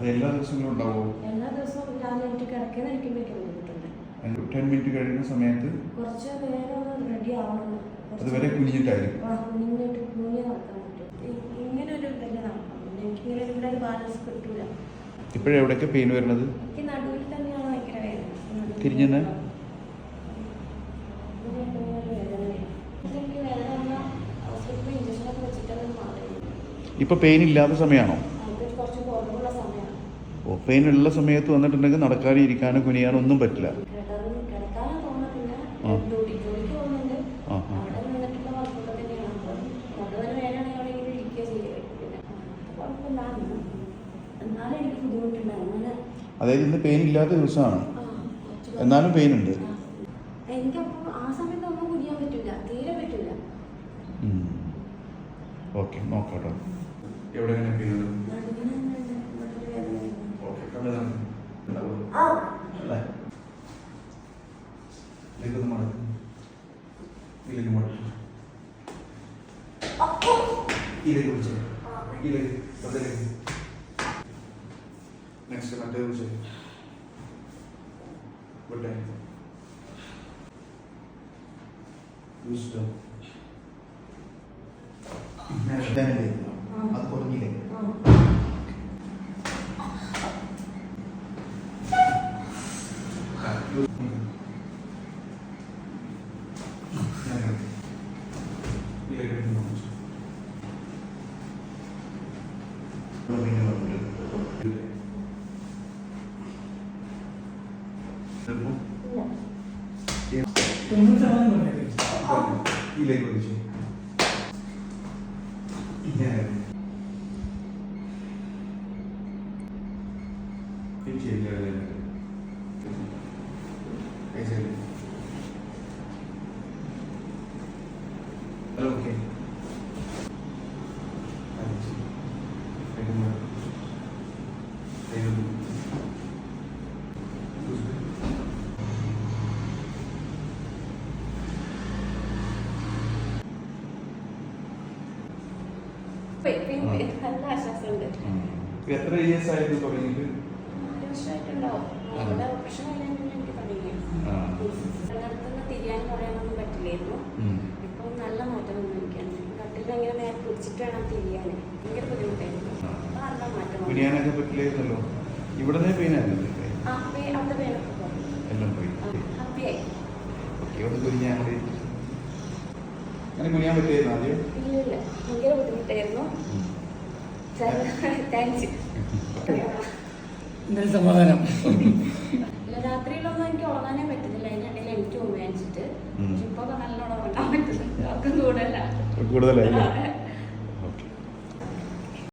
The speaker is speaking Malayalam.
അത് എല്ലാ ദിവസങ്ങളും ഉണ്ടാവുമോ? എല്ലാ ദിവസവും രാവിലെ എനിക്ക് കിടക്കുന്ന ഇരിക്കുമ്പോഴേക്കും ബുദ്ധിമുട്ടുണ്ട് ടെൻ മിനിറ്റ് കഴിയുന്ന സമയത്ത് കുറച്ച് നേരം റെഡി ആവണം. അതുവരെ കുഞ്ഞിട്ടായിരുന്നു കുഞ്ഞിട്ട് കുഞ്ഞ് നടക്കാൻ പറ്റും. ഇ- ഇങ്ങനെ ഒരു ഇതല്ലേ നടക്കാൻ പറ്റില്ല എനിക്കിങ്ങനെ ഇവിടെ ഒരു ബാലൻസ് കിട്ടൂല. ഇപ്പോഴെവിടെയൊക്കെ പെയിൻ വരുന്നത്? എനിക്ക് നടുവിൽ തന്നെയാണ് ഭയങ്കര വേദന. നടുവിൽ തിരിഞ്ഞെന്ന്? ഇപ്പൊ പെയിൻ ഇല്ലാത്ത വേദന വരും. എനിക്ക് വേദന വന്നാൽ ഹോസ്പിറ്റലിൽ ഇഞ്ചക്ഷനൊക്കെ വെച്ചിട്ടാണ് മാറിയത് ഇപ്പോൾ പെയിൻ ഇല്ലാത്ത സമയമാണോ അത് കുറച്ച് കുറവുള്ള സമയമാണ് ഓ പെയിൻ ഉള്ള സമയത്ത് വന്നിട്ടുണ്ടെങ്കിൽ നടക്കാതെ ഇരിക്കാനും കുനിയാനും ഒന്നും പറ്റില്ല. ആ. അതായത് ഇന്ന് പെയിൻ ഇല്ലാത്ത ദിവസമാണ്. എന്നാലും പെയിൻ ഉണ്ട്. ഓക്കെ നോക്കാം ആ സമയത്ത് ഒന്നും കുനിയാൻ പറ്റില്ല. തീരെ പറ്റില്ല. ഓക്കെ നോക്കാട്ടോ. എവിടെ എങ്ങനെ പെയിൻ ഉണ്ട്. നെക്സ്റ്റ് മറ്റേ പിടിച്ചേ ഗുഡ് യൂസ്ഡ് അത് 이 레고이지. 이게 이렇게 얘기해야 되는데. 이제 이렇게. ഓപ്പറേഷൻ കഴിഞ്ഞാൽ എനിക്ക് തുടങ്ങി ആ. അടുത്തുനിന്ന് തിരിയാൻ പറയാനൊന്നും പറ്റില്ലായിരുന്നു ഇപ്പം നല്ല മാറ്റം വന്നു എനിക്ക് കട്ടിൽ ഇങ്ങനെ നേരെ പിടിച്ചിട്ട് വേണം തിരിയാൻ ഭയങ്കര ബുദ്ധിമുട്ടായിരുന്നു. കുനിയാനൊക്കെ പറ്റില്ലായിരുന്നല്ലോ? ഇവിടുന്ന് പെയിൻ ആ പേ- അവിടെ പേരൊക്കെ പോയി. എല്ലാം പോയി. ഓക്കെ ഇവിടെ കുനിഞ്ഞാൽ മതി. അങ്ങനെ കുനിയാൻ പറ്റിയായിരുന്നു ആദ്യം? ഇല്ല ഭയങ്കര ബുദ്ധിമുട്ടായിരുന്നു. താങ്ക്സ്. എന്തായാലും സമാധാനം. രാത്രിയിലൊന്നും എനിക്ക് ഉറങ്ങാനേ പറ്റുന്നില്ല. അതിനിടയിൽ എനിക്ക് ഉമ്മയച്ചിട്ട് ഉം. ഇപ്പൊ നല്ലോണം ഉറങ്ങാൻ പറ്റുന്നുണ്ട്. ഉറക്കം കൂടുതല കൂടുതലായില്ലേ?